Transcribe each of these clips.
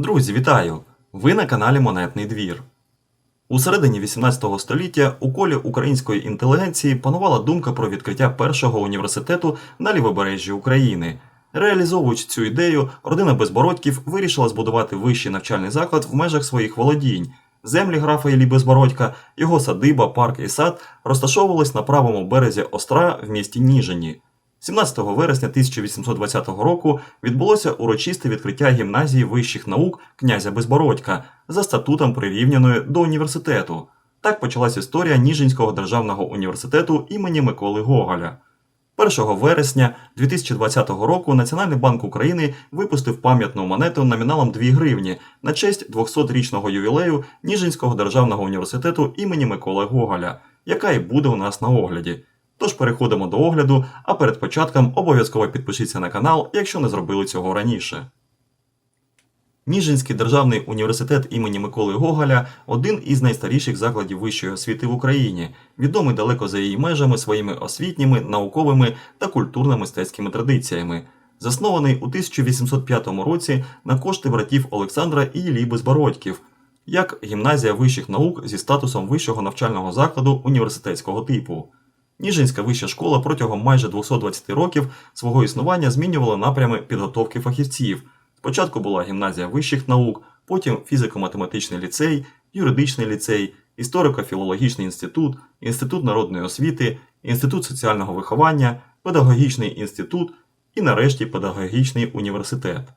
Друзі, вітаю! Ви на каналі Монетний двір. У середині 18 століття у колі української інтелігенції панувала думка про відкриття першого університету на лівобережжі України. Реалізовуючи цю ідею, родина Безбородьків вирішила збудувати вищий навчальний заклад в межах своїх володінь. Землі графа Іллі Безбородька, його садиба, парк і сад розташовувались на правому березі Остра в місті Ніжині. 17 вересня 1820 року відбулося урочисте відкриття гімназії вищих наук князя Безбородька за статутом прирівняної до університету. Так почалась історія Ніжинського державного університету імені Миколи Гоголя. 1 вересня 2020 року Національний банк України випустив пам'ятну монету номіналом 2 гривні на честь 200-річного ювілею Ніжинського державного університету імені Миколи Гоголя, яка і буде у нас на огляді. Тож переходимо до огляду, а перед початком обов'язково підпишіться на канал, якщо не зробили цього раніше. Ніжинський державний університет імені Миколи Гоголя один із найстаріших закладів вищої освіти в Україні, відомий далеко за її межами своїми освітніми, науковими та культурно-мистецькими традиціями. Заснований у 1805 році на кошти братів Олександра і Іллі Безбородьків, як гімназія вищих наук зі статусом вищого навчального закладу університетського типу. Ніжинська вища школа протягом майже 220 років свого існування змінювала напрями підготовки фахівців. Спочатку була гімназія вищих наук, потім фізико-математичний ліцей, юридичний ліцей, історико-філологічний інститут, інститут народної освіти, інститут соціального виховання, педагогічний інститут і нарешті педагогічний університет.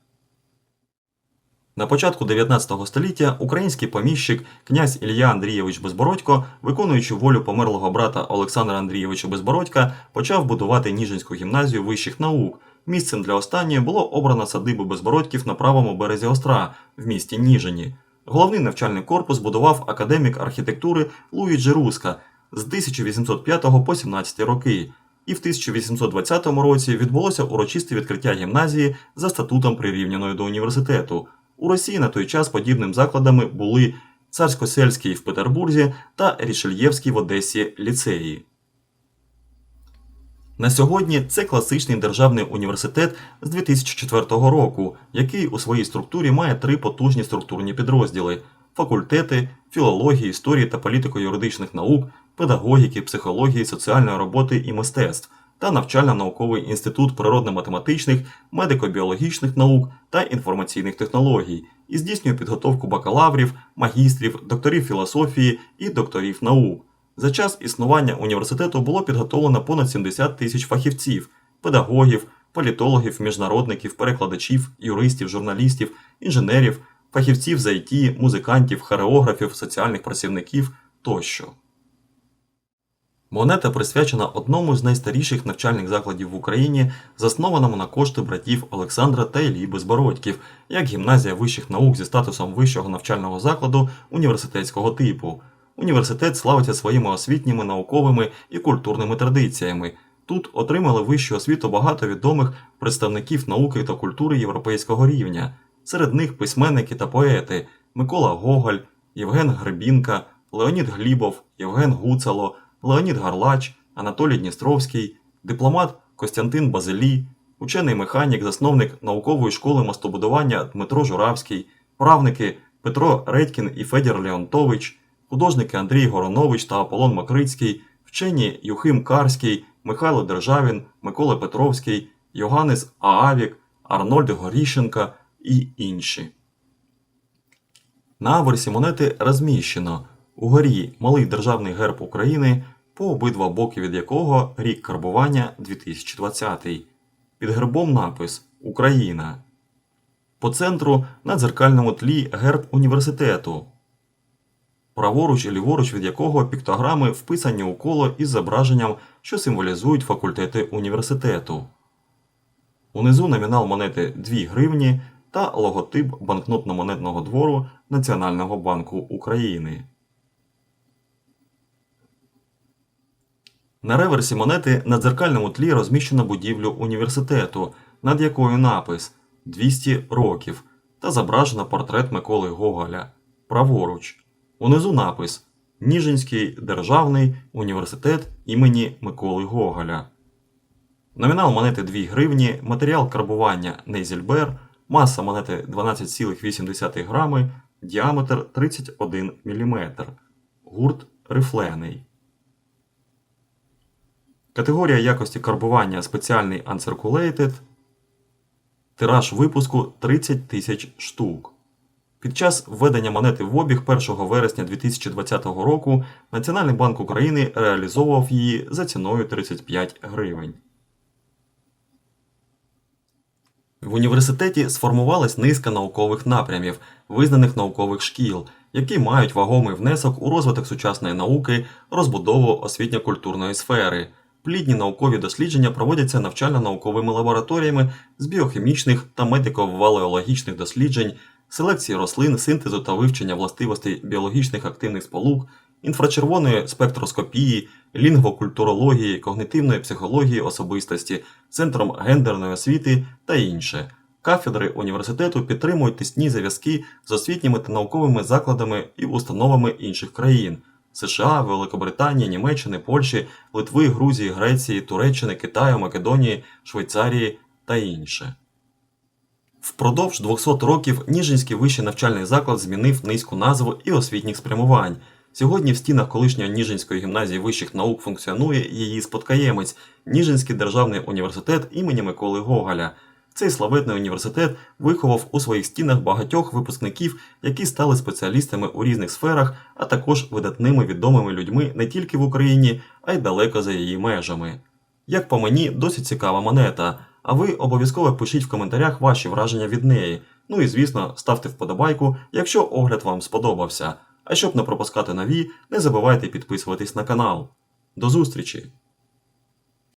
На початку 19 століття український поміщик князь Ілля Андрійович Безбородько, виконуючи волю померлого брата Олександра Андрійовича Безбородька, почав будувати Ніжинську гімназію вищих наук. Місцем для останньої було обрано садибу Безбородьків на правому березі Остра в місті Ніжині. Головний навчальний корпус будував академік архітектури Луїджі Руска з 1805 по 17 роки. І в 1820 році відбулося урочисте відкриття гімназії за статутом прирівняної до університету. У Росії на той час подібним закладами були Царсько-Сельський в Петербурзі та Рішельєвський в Одесі ліцеї. На сьогодні це класичний державний університет з 2004 року, який у своїй структурі має три потужні структурні підрозділи: факультети, філології, історії та політико-юридичних наук, педагогіки, психології, соціальної роботи і мистецтв та навчально-науковий інститут природно-математичних, медико-біологічних наук та інформаційних технологій і здійснює підготовку бакалаврів, магістрів, докторів філософії і докторів наук. За час існування університету було підготовлено понад 70 тисяч фахівців, педагогів, політологів, міжнародників, перекладачів, юристів, журналістів, інженерів, фахівців з ІТ, музикантів, хореографів, соціальних працівників тощо. Монета присвячена одному з найстаріших навчальних закладів в Україні, заснованому на кошти братів Олександра та Іллі Безбородьків, як гімназія вищих наук зі статусом вищого навчального закладу університетського типу. Університет славиться своїми освітніми, науковими і культурними традиціями. Тут отримали вищу освіту багато відомих представників науки та культури європейського рівня. Серед них письменники та поети Микола Гоголь, Євген Гребінка, Леонід Глібов, Євген Гуцало, Леонід Гарлач, Анатолій Дністровський, дипломат Костянтин Базилі, учений механік, засновник наукової школи мостобудування Дмитро Журавський, правники Петро Редькін і Федір Леонтович, художники Андрій Горонович та Аполлон Макрицький, вчені Юхим Карський, Михайло Державін, Микола Петровський, Йоганнес Аавік, Арнольд Горіщенка і інші. На аверсі монети розміщено угорі малий державний герб України, по обидва боки від якого рік карбування 2020. Під гербом напис Україна. По центру на дзеркальному тлі герб університету, праворуч і ліворуч від якого піктограми вписані у коло із зображенням, що символізують факультети університету. Унизу номінал монети 2 гривні та логотип банкнотно-монетного двору Національного банку України. На реверсі монети на дзеркальному тлі розміщено будівлю університету, над якою напис 200 років та зображено портрет Миколи Гоголя. Праворуч. Унизу напис Ніжинський державний університет імені Миколи Гоголя. Номінал монети 2 гривні, матеріал карбування Нейзельбер, маса монети 12,8 грами, діаметр 31 мм. Гурт рифлений. Категорія якості карбування спеціальний Uncirculated. Тираж випуску 30 тисяч штук. Під час введення монети в обіг 1 вересня 2020 року Національний банк України реалізовував її за ціною 35 гривень. В університеті сформувалась низка наукових напрямів, визнаних наукових шкіл, які мають вагомий внесок у розвиток сучасної науки, розбудову освітньо-культурної сфери. Плідні наукові дослідження проводяться навчально-науковими лабораторіями з біохімічних та медико-валеологічних досліджень, селекції рослин, синтезу та вивчення властивостей біологічних активних сполук, інфрачервоної спектроскопії, лінгвокультурології, когнитивної психології особистості, центром гендерної освіти та інше. Кафедри університету підтримують тісні зв'язки з освітніми та науковими закладами і установами інших країн США, Великобританії, Німеччини, Польщі, Литви, Грузії, Греції, Туреччини, Китаю, Македонії, Швейцарії та інше. Впродовж 200 років Ніжинський вищий навчальний заклад змінив низку назв і освітніх спрямувань. Сьогодні в стінах колишньої Ніжинської гімназії вищих наук функціонує її спадкоємець Ніжинський державний університет імені Миколи Гоголя. Цей славетний університет виховав у своїх стінах багатьох випускників, які стали спеціалістами у різних сферах, а також видатними відомими людьми не тільки в Україні, а й далеко за її межами. Як по мені, досить цікава монета. А ви обов'язково пишіть в коментарях ваші враження від неї. Ну і звісно, ставте вподобайку, якщо огляд вам сподобався. А щоб не пропускати нові, не забувайте підписуватись на канал. До зустрічі!